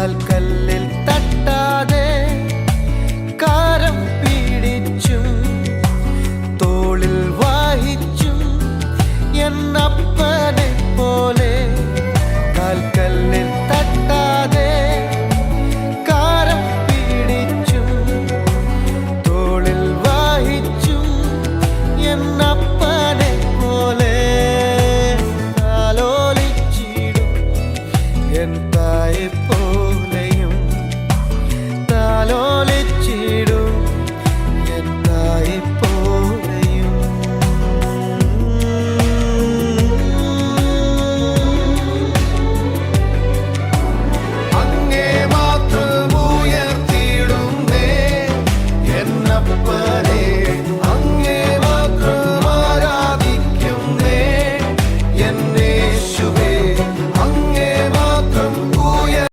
കാൽ കല്ലിൽ തട്ടാതെ കാരം പീഡിച്ചും തോളിൽ വാഹിച്ചും എന്നപ്പനെ പോലെ. കാൽ